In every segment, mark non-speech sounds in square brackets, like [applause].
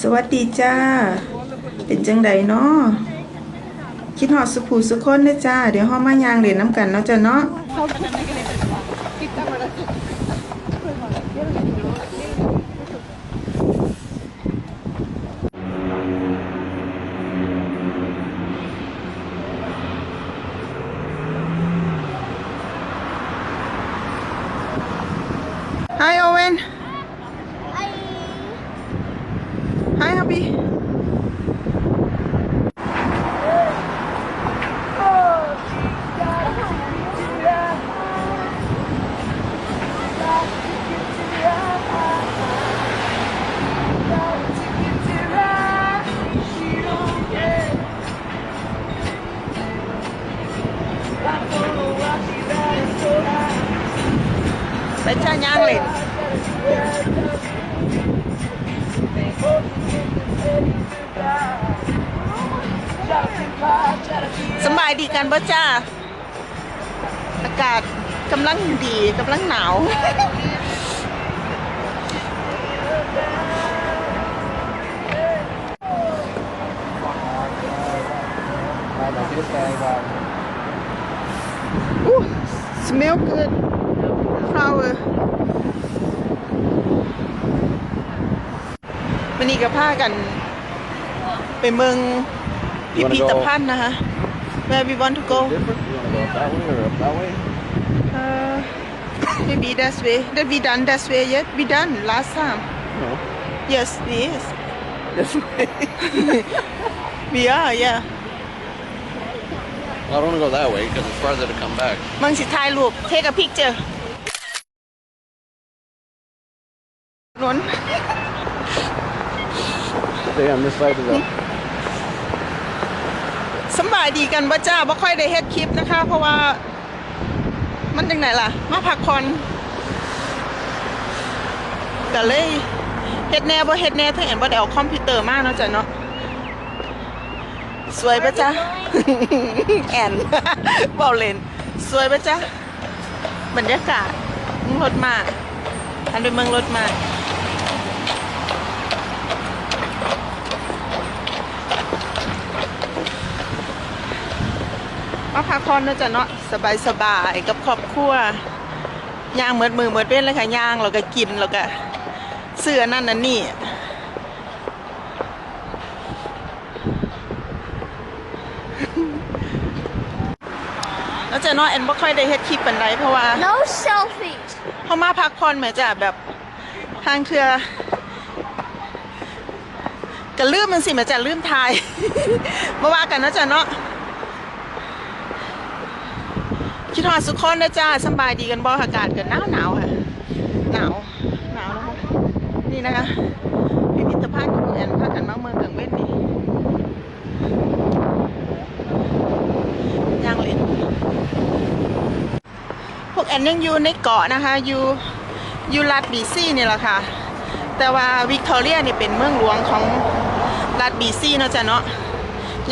สวัสดีจ้า เป็นจังใดเนาะคิดหอดสุผูสุคนเด้อจ้า เดี๋ยวห้อมายางเล่นน้ำกันเนาะจ้ะเนาะ Hi Owen Hi กันบ่จ้า อากาศกำลังดีกำลังหนาว Ooh, smell good. Flower. วันนี้ก็พากัน ไปเมืองพิพิธภัณฑ์นะคะ where we want to go. Different? You want to go up that way or up that way? Uh, maybe that way. Did we done that way yet? We done last time. No. Yes, we is. This way? [laughs] we are, yeah. I don't want to go that way because it's farther to come back. Mang si Thai loop. Take a picture. Stay on this side of the... [laughs] สบายดีกันบ่จ้าบ่ค่อยได้เฮ็ดคลิปนะคะ เพราะว่า มันจังไหนล่ะ มาพักผ่อนก็เลยเฮ็ดแน่บ่เฮ็ดแน่ถ้าเห็นบ่ได้เอาคอมพิวเตอร์มาเนาะจ้ะเนาะสวยปะจ๊ะแอนเบาเล่นสวยปะจ๊ะบรรยากาศรถมาอันเป็นเมืองรถมา มาพักผ่อนเนาะจ้ะเนาะสบายสบายๆกับครอบครัวย่างเหมือนมือเหมือนเป็นเลยค่ะย่างแล้วก็กินแล้วก็เสื้อนั่นนั่นนี่แล้วจ้ะเนาะแอนบ่ค่อยได้เฮ็ดคลิปปานใดเพราะว่า No selfies. เขามาพักผ่อนแหม่จ้ะแบบทางเทือก็ลืมมันสิแหม่จ้ะลืมทายมาว่ากันนะจ้ะเนาะ คิดฮอดสุขคนนะจ้าสบายดีกันบ่อากาศกันหนาวหนาวค่ะ หนาวหนาวนะคะนี่นะคะพิพิธภัณฑ์ของแอนพากันมาเมืองเกิงเว้นนี่ย่างเล่นพวกแอนยังอยู่ในเกาะนะคะอยู่อยู่รัฐบีซี่นี่แหละค่ะ แต่ว่าวิกตอเรียนี่เป็นเมืองหลวงของรัฐบีซีเนาะจ้ะเนาะ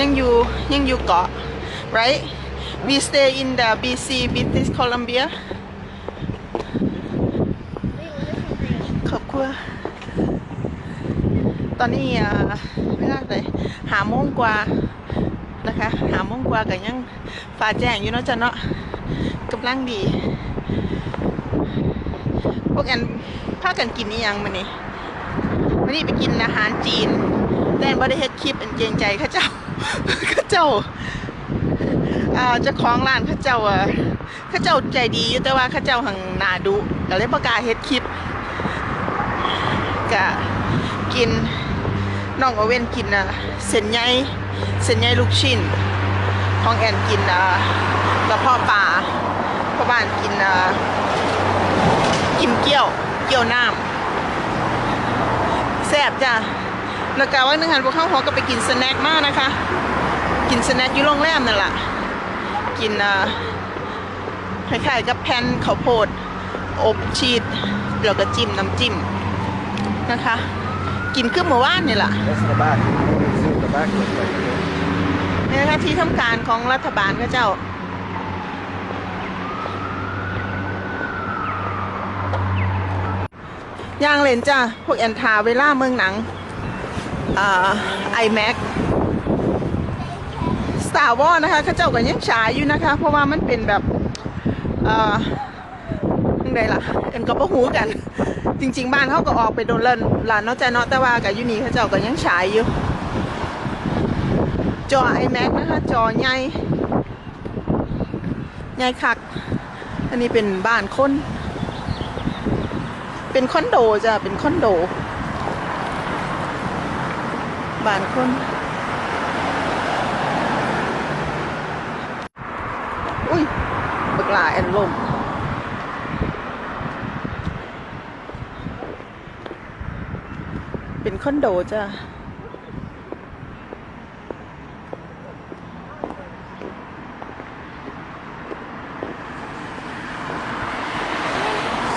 ยังอยู่ยังอยู่เกาะ right we stay in the BC British Columbia ขอบคุณตอนนี้ไม่ได้เลยหาโมงกว่านะคะ หาโมงกว่ากันยังฟ้าแจ้งอยู่เนาะจ้ะเนาะกำลังดี พวกแอนพากันกินนี่ยังมันนี่วันนี้ไปกินอาหารจีนแต่แอนบ่ได้เฮ็ดคลิปอันเกรงใจเข้าเจ้าเข้าเจ้า อ่าเจ้าของร้านเข้าเจ้าอะเข้าเจ้าใจดีอยู่แต่ว่าเข้าเจ้าหังนาดุก็เลยประกล้าเฮ็ดคลิปกะกินน้องโอเวนกินอะเส้นใหญ่เส้นใหญ่ลูกชิ้น ของแอนกินอ่ากระเพาะปลาพ่อบ้านกินอ่ากินเกี๊ยวเกี๊ยวน้ำแซ่บจ้ะแล้วก็ว่านึงหันพวกข้าวหอก็ไปกินสแน็คมากนะคะ กินสแน็คอยู่โรงแรมนั่นแหละ กินอ่าคล้ายๆกับแผ่นข้าวโพด อบชีสแล้วก็จิ้มน้ำจิ้มนะคะ กินคือเมื่อวานนี่แหละ That's the back. See what the back looks like. นี่นะคะที่ทำการของรัฐบาลก็เจ้าย่างเลนจ้าพวกแอนทาเวล่าเมืองหนังอ่า iMac Star Wars นะคะเขาเจ้าก็ยังฉายอยู่นะคะ เพราะว่ามันเป็นแบบเอ่อยังไงล่ะเอ็นก็บ่หูกัน จริง ๆ บ้านเขาก็ออกไปโดนเล่นหลานเนาะจ้ะเนาะแต่ว่ากับยูนี่เขาเจ้าก็ยังฉายอยู่ จอ iMac นะคะ จอใหญ่ใหญ่คัก อันนี้เป็นบ้านคนเป็นคอนโดจ้ะเป็นคอนโดบ้านคน อุ้ยบักหลาแอนลมเป็นคอนโดจ้ะ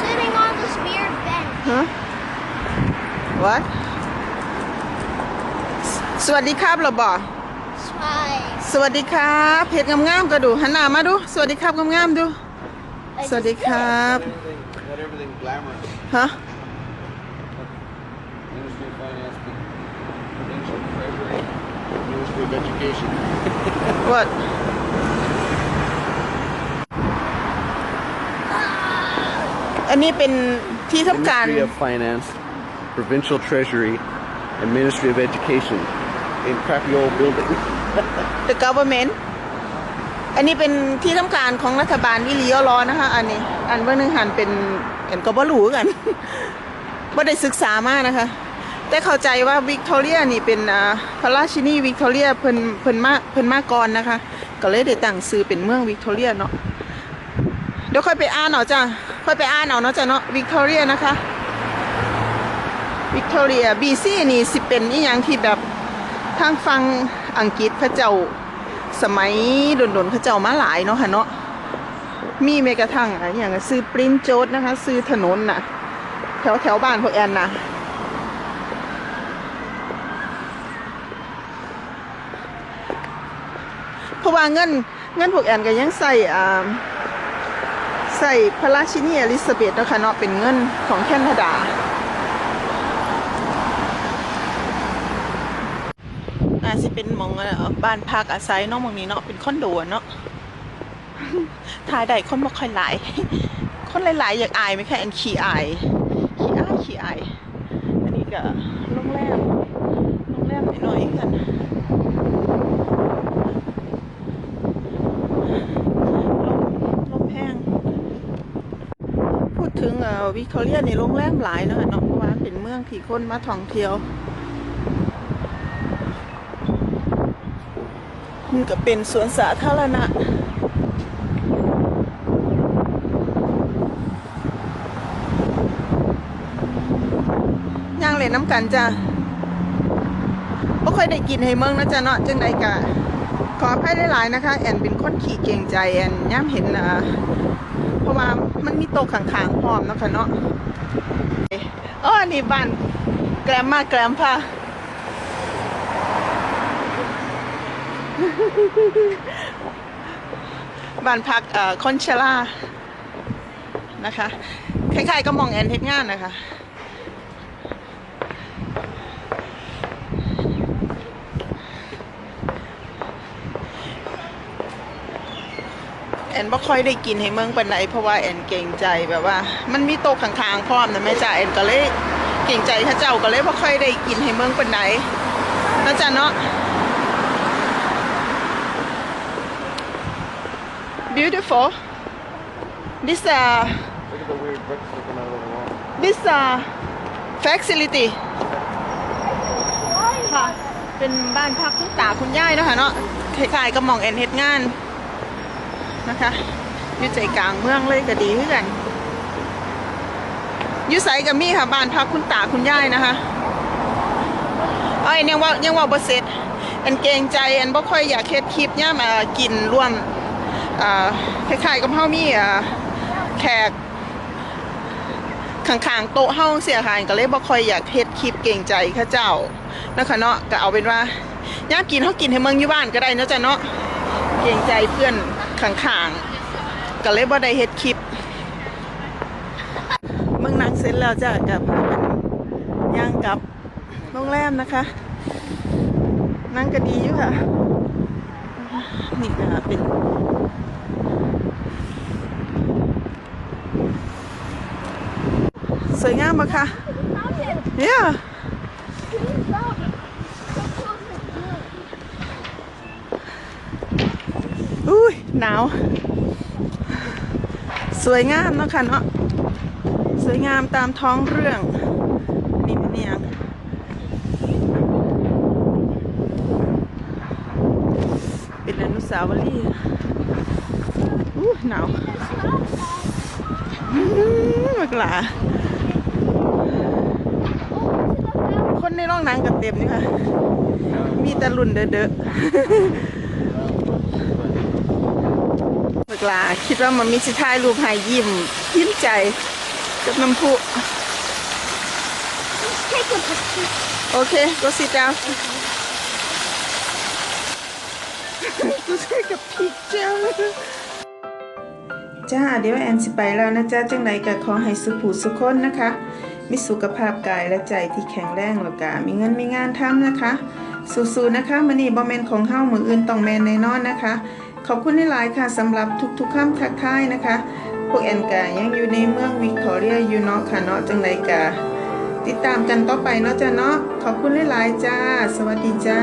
Sitting on this weird bench. ฮะ what สวัสดีครับเราบอก Try. สวัสดีครับเพจงามๆก็ดูหันหน้ามาดู สวัสดีครับงามๆดู I สวัสดีครับ Everything, not everything glamorous. ฮะ Ministry of Finance, Provincial Treasury, Ministry of Education. what อันนี้เป็นที่ทำการ Ministry of Finance, Provincial Treasury, and Ministry of Education in crappy old building. the government อันนี้เป็นที่ทำการของรัฐบาลอิลียอรอนะคะ อันนี้ อันเบื้องหนึงหันเป็นเห็นก็บ่รู้กันบ่ได้ศึกษามากนะคะ แต่เข้าใจว่าวิกตอเรียนี่เป็นอ่าพระราชินีวิกตอเรียเพิ่นเพิ่นมาเพิ่นมาก่อนนะคะ ก็เลยได้ตั้งชื่อเป็นเมืองวิกตอเรียเนาะเดี๋ยวค่อยไปอ่านเอาจ้ะค่อยไปอ่านเอาเนาะจ้ะเนาะวิกตอเรียนะคะวิกตอเรียบีซีนี่สิเป็นอีหยังที่แบบ ทางฟังอังกฤษเขาเจ้าสมัยโดนๆเขาเจ้ามาหลายเนาะค่ะเนาะมีแม้กระทั่งอะอย่างซื้อปริ้นโจดนะคะ ซื้อถนนน่ะ แถวแถวบ้านพวกแอนนะเพราะว่าเงินเงินพวกแอนก็ยังใส่อ่าใส่พระราชินีอลิซาเบธนะคะเนาะเป็นเงินของแคนาดา อาจสิเป็นมองบ้านพักอาศัยเนาะมองนี้เนาะเป็นคอนโดเนาะถ่ายได้คนบ่ค่อยหลาย คนหลายๆอยากอายไหมคะอันขี้อายขี้อายขี้อายอันนี้ก็โรงแรมโรงแรมหน่อยๆกันลมลมแห้งพูดถึงเอ่อวิกตอเรียในโรงแรมหลายเนาะเนาะเพราะว่านเป็นเมืองที่คนมาท่องเที่ยว นก็เป็นสวนสาธารณะย่างเล่นน้ำกันจ้ะบ่ค่อยได้กินให้เมืองนะจ๊ะเนาะจังใดกะ ขออภัยหลายๆนะคะ แอนเป็นคนขี้เกรงใจแอนย่ำเห็นอ่าเพราะว่ามันมีโต๊ะข้างๆพร้อมนะคะเนาะเออนี่บ้านแกรมมาแกรมค่ะ บ้านพักคอนเชล่านะคะคล้ายๆก็มองแอนเทศงานนะคะ แอนบ่ค่อยได้กินให้เมืองปานใดเพราะว่าแอนเกรงใจแบบว่า มันมีโต๊ะข้างๆพร้อมนะแม่จ้าแอนก็เลยเกรงใจเข้าเจ้าก็เลยบ่ค่อยได้กินให้เมืองปานใดนะจ๊ะเนาะ beautiful this uh Look at the weird bricks out of the wall. this uh facility ค่ะเป็นบ้านพักคุณตาคุณยายเนาะคะเนาะคล้ายๆกับหมองแอนเฮ็ดงานนะคะอยู่ใจกลางเมืองเลยก็ดีคือกันอยู่ไสกับมี่ค่ะบ้านพักคุณตาคุณยายนะคะเอ้ยยังว่ายังว่าบ่เสร็จแอนเกรงใจแอนบ่ค่อยอยากเฮ็ดคลิปเนี่ยมากินร่วม คล้ายๆกับเฮามีอ่าแขกข้างๆโต๊ะเฮาเสียหายก็เลยบ่ค่อยอยากเฮ็ดคลิปเก่งใจข้าเจ้านะคะเนาะก็เอาเป็นว่าย่ามกินเฮากินให้เมืองอยู่บ้านก็ได้เนาะจ้ะเนาะเก่งใจเพื่อนข้างๆก็เลยบ่ได้เฮ็ดคลิปเมืองนังเสร็จแล้วจ้ะกับย่างกับโรงแรมนะคะนั่งก็ดีอยู่ค่ะ นี่ก็เป็นสวยงามปะคะเนี่ยอุ้ยหนาว สวยงามเนาะค่ะเนาะ สวยงามตามท้องเรื่อง นี่มันเนี่ยงเป็นอนุสาวรีอู้หนาวมากหลาคนในโรงนังกับเต็มนี่ค่ะ มีแต่รุ่นเด้อๆเวลาคิดว่ามันมีสิถ่ายรูปหายยิ้ม ยิ้มใจ กับน้ำพุ Take a picture. โอเค go sit down กับพีกเจ้าจ้าเดี๋ยวแอนสิไปแล้วนะจ๊ะจังใดก็ขอให้สุขูสุขคนนะคะ มีสุขภาพกายและใจที่แข็งแรงแล้วก็มีเงินมีงานทำนะคะ สู้ๆนะคะมื้อนี้บ่แมนของเฮามืออื่นต้องแมนแน่นอนนะคะ ขอบคุณหลายค่ะสำหรับทุกๆคำทักทายนะคะ พวกแอนกายังอยู่ในเมืองวิกตอเรียอยู่เนาะค่ะเนาะจังใดกาติดตามกันต่อไปเนาะจ้ะเนาะขอบคุณหลายๆจ้า สวัสดีจ้า